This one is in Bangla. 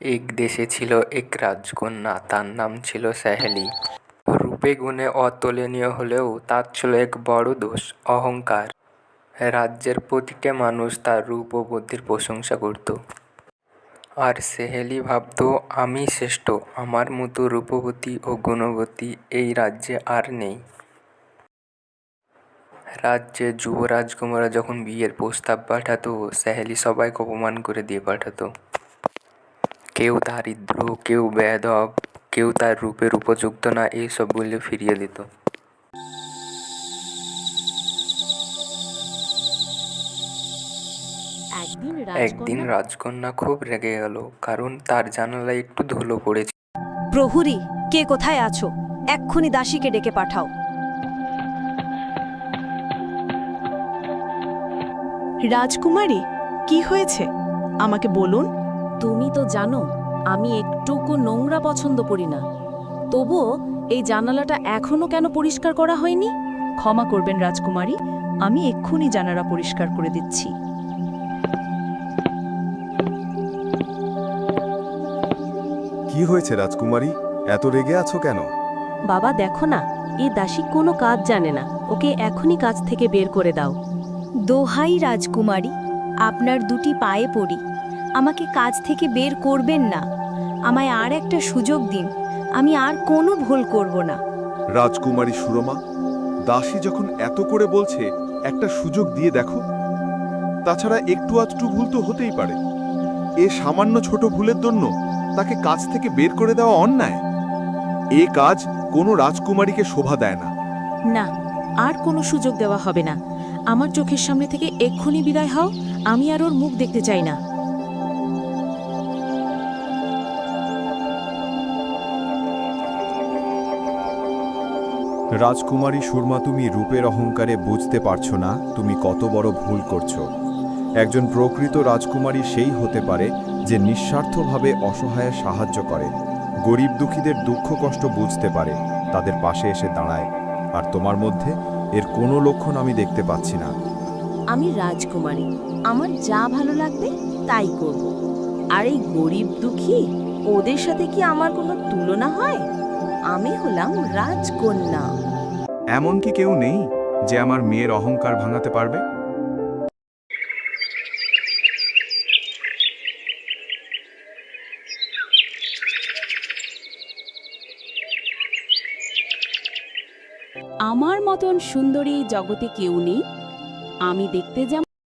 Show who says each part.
Speaker 1: এক দেশে ছিল এক রাজকন্যা তার নাম ছিল স্যাহেলি রূপে গুণে অতুলনীয় হলেও তার ছিল এক বড় দোষ, অহংকার। রাজ্যের প্রতিটা মানুষ তার রূপ ও বুদ্ধির প্রশংসা করত। আর সেহেলি ভাবত, আমি শ্রেষ্ঠ, আমার মতো রূপবতী ও গুণবতী এই রাজ্যে আর নেই। রাজ্যে যুব রাজকুমাররা যখন বিয়ের প্রস্তাব পাঠাতো স্যাহেলি সবাইকে অপমান করে দিয়ে পাঠাতো। কেউ দারিদ্র কেউ বেয়াদব কেউ তার রূপের উপযুক্ত না এইসব বলে ফিরিয়ে দিত।
Speaker 2: একদিন রাজকন্যা
Speaker 1: খুব রেগে গেল কারণ তার জানালায় একটু ধুলো পড়েছে।
Speaker 2: প্রহরী কে কোথায় আছো? এক্ষুনি দাসীকে ডেকে পাঠাও।
Speaker 3: রাজকুমারী কি হয়েছে? আমাকে বলুন।
Speaker 2: তুমি তো জানো আমি একটুকু নোংরা পছন্দ করি না। তবুও এই জানালাটা এখনও কেন পরিষ্কার করা হয়নি?
Speaker 3: ক্ষমা করবেন রাজকুমারী আমি এক্ষুনি জানালা পরিষ্কার করে দিচ্ছি।
Speaker 4: কি হয়েছে রাজকুমারী? এত রেগে আছো কেন?
Speaker 2: বাবা দেখো না এ দাসী কোনো কাজ জানে না। ওকে এখনই কাজ থেকে বের করে দাও।
Speaker 5: দোহাই রাজকুমারী আপনার দুটি পায়ে পড়ি। আমাকে কাজ থেকে বের করবেন না। আমায় আর একটা সুযোগ দিন। আমি আর কোনো ভুল করব না।
Speaker 4: রাজকুমারী সুরমা দাসী যখন এত করে বলছে একটা সুযোগ দিয়ে দেখো। তাছাড়া একটু আধটু ভুল তো হতেই পারে। এ সামান্য ছোট ভুলের জন্য তাকে কাজ থেকে বের করে দেওয়া অন্যায়। এ কাজ কোনো রাজকুমারীকে শোভা দেয় না।
Speaker 6: না আর কোনো সুযোগ দেওয়া হবে না। আমার চোখের সামনে থেকে এক্ষুনি বিদায় হও আমি আর ওর মুখ দেখতে চাই না।
Speaker 7: রাজকুমারী সুরমা তুমি রূপের অহংকারে বুঝতে পারছ না, তুমি কত বড় ভুল করছ। একজন প্রকৃত রাজকুমারী সেই হতে পারে যে নিঃস্বার্থভাবে অসহায়ের সাহায্য করে। গরিব দুঃখীদের দুঃখ কষ্ট বুঝতে পারে, তাদের পাশে এসে দাঁড়ায়। আর তোমার মধ্যে এর কোনো লক্ষণ আমি দেখতে পাচ্ছি না।
Speaker 2: আমি রাজকুমারী, আমার যা ভালো লাগবে তাই করব। আর এই গরিব দুঃখী, ওদের সাথে কি আমার কোনো তুলনা হয়? আমি হলাম রাজকন্যা।
Speaker 7: এমন কি কেউ নেই যে আমার মেয়ের অহংকার ভাঙাতে পারবে?
Speaker 6: আমার মতন সুন্দরী জগতে কেউ নেই। আমি দেখতে যেমন